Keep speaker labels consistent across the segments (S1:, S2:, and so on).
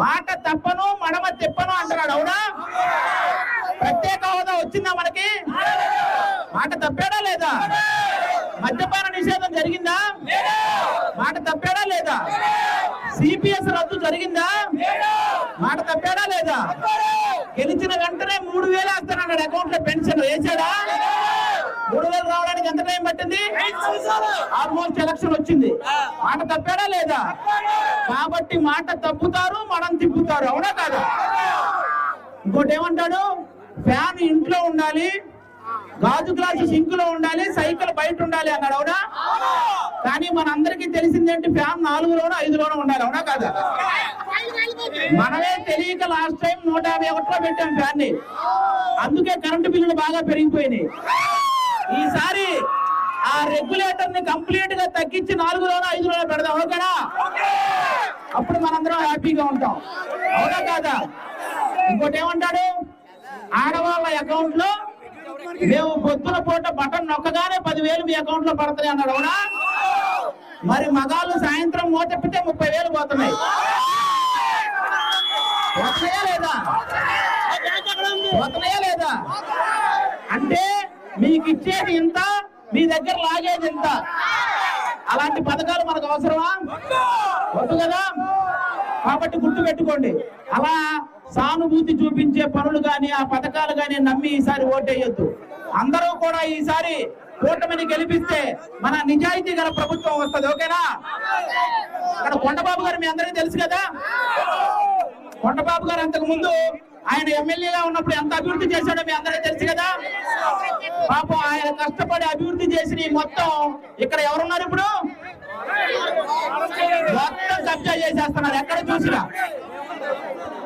S1: మాట తప్పను మడమ తిప్పను అంటున్నాడు అవునా? ప్రత్యేక హోదా వచ్చిందా మనకి? మాట తప్పాడా లేదా? మద్యపాన నిషేధం జరిగిందా? మాట తప్పాడా లేదా? సిపిఎస్ రద్దు జరిగిందా? మాట తప్పాడా లేదా? గెలిచిన వెంటనే మూడు వేలు వేస్తానన్నాడు అకౌంట్లో పెన్షన్ వేసాడా రావడానికి ఎంత టైం పట్టింది ఆల్మోస్ట్ ఎలక్షన్ వచ్చింది. మాట తప్పాడా లేదా? కాబట్టి మాట తప్పుతారు మనం తిప్పుతారు. అవునా కాదా? ఇంకోటి ఏమంటాడు ఫ్యాన్ ఇంట్లో ఉండాలి గాజు గ్లాసు సింక్లో ఉండాలి సైకిల్ బయట ఉండాలి అన్నాడు. అవునా? కానీ మనందరికీ తెలిసిందేంటి ఫ్యాన్ నాలుగులోనూ ఐదులోనూ ఉండాలి. అవునా కాదా? మనమే తెలియక లాస్ట్ టైం నూట యాభై ఒకటిలో పెట్టాం ఫ్యాన్ని అందుకే కరెంటు బిల్లులు బాగా పెరిగిపోయినాయి. ఈసారి రెగ్యులేటర్ని కంప్లీట్గా తగ్గించి నాలుగులోనూ ఐదులోనూ పెడదాం ఓకేనా? అప్పుడు మనందరం హ్యాపీగా ఉంటాం. అవునా కాదా? ఇంకోటి ఏమంటాడు? ఆడవాళ్ళ అకౌంట్లో మేము పొద్దున పూట బటన్ నొక్కగానే పదివేలు మీ అకౌంట్లో పడతాయి అన్నాడు అవునా? మరి మగాళ్ళు సాయంత్రం మూతెప్పితే ముప్పై వేలు పోతున్నాయి. పోతున్నాయా లేదా? పోతున్నాయా లేదా? అంటే మీకు ఇచ్చేది ఇంత మీ దగ్గర లాగేది ఇంత అలాంటి పథకాలు మనకు అవసరమా? వద్దు కదా. కాబట్టి గుర్తు పెట్టుకోండి. అలా సానుభూతి చూపించే పనులు కానీ ఆ పథకాలు కానీ నమ్మి ఈసారి ఓటేయొద్దు. అందరూ కూడా ఈసారి కూటమిని గెలిపిస్తే మన నిజాయితీ గల ప్రభుత్వం వస్తుంది ఓకేనా? అక్కడ కొండబాబు గారు మీ అందరికీ తెలుసు కదా? కొండబాబు గారు అంతకు ముందు ఆయన ఎమ్మెల్యేగా ఉన్నప్పుడు ఎంత అభివృద్ధి చేశాడో మీ అందరికీ తెలుసు కదా? పాపం ఆయన కష్టపడి అభివృద్ధి చేసిన మొత్తం. ఇక్కడ ఎవరున్నారు ఇప్పుడు? మొత్తం కబ్జా చేసేస్తున్నారు. ఎక్కడ చూసినా.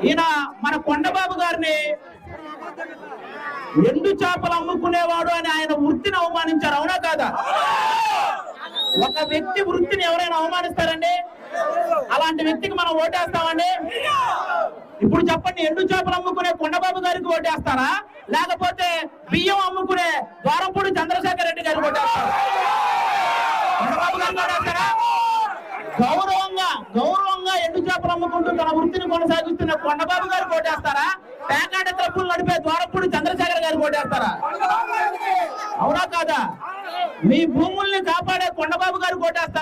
S1: ఈయన మన కొండబాబు గారిని ఎండు చేపలు అమ్ముకునేవాడు అని ఆయన వృత్తిని అవమానించారు. అవునా కాదా? ఒక వ్యక్తి వృత్తిని ఎవరైనా అవమానిస్తారండి? అలాంటి వ్యక్తికి మనం ఓటేస్తామండి? ఇప్పుడు చెప్పండి ఎండు చేపలు అమ్ముకునే కొండబాబు గారికి ఓటేస్తారా? లేకపోతే బియ్యం అమ్ముకునే ద్వారంపూడి చంద్రశేఖర్ రెడ్డి గారికి ఓటేస్తారా కొండబాబు గారికి ఓటేస్తారా గౌరవంగా గౌరవంగా ఎండు చేపలు అమ్ముకుంటూ తన వృత్తిని కొనసాగిస్తున్న కొండబాబు గారు కోటేస్తారా పేకాట తప్పులు నడిపే ద్వారపూడి చంద్రశేఖర్ గారు కోటేస్తారా అవునా కాదా? మీ భూముల్ని కాపాడే కొండబాబు గారు కోటేస్తారా